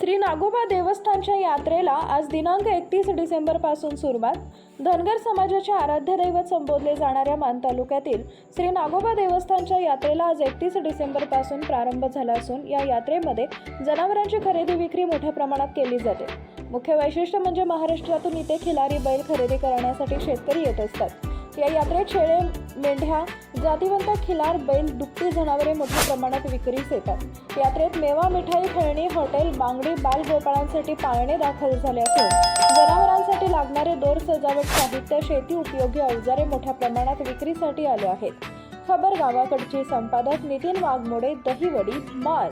श्री नागोबा देवस्थानच्या यात्रेला आज दिनांक एकतीस डिसेंबरपासून सुरुवात. धनगर समाजाचे आराध्य दैवत संबोधले जाणाऱ्या मान तालुक्यातील श्री नागोबा देवस्थानच्या यात्रेला आज एकतीस डिसेंबरपासून प्रारंभ झाला असून या यात्रेमध्ये जनावरांची खरेदी विक्री मोठ्या प्रमाणात केली जाते. मुख्य वैशिष्ट्य म्हणजे महाराष्ट्रातून इथे खिलारी बैल खरेदी करण्यासाठी शेतकरी येत असतात. या यात्रेत शेळे मेंढ्या जातीवंत खिलार बैल दुभती जनावरे मोठ्या प्रमाणात विक्रीस येतात. यात्रेत मेवा मिठाई खेळणी हॉटेल बांगडी बाल गोपाळांसाठी पाळणे दाखल झाले असून जनावरांसाठी लागणारे दोर सजावट साहित्य शेती उपयोगी अवजारे मोठ्या प्रमाणात विक्रीसाठी आले आहेत. खबर गावाकडचे संपादक नितीन वाघमोडे दहीवडी माल.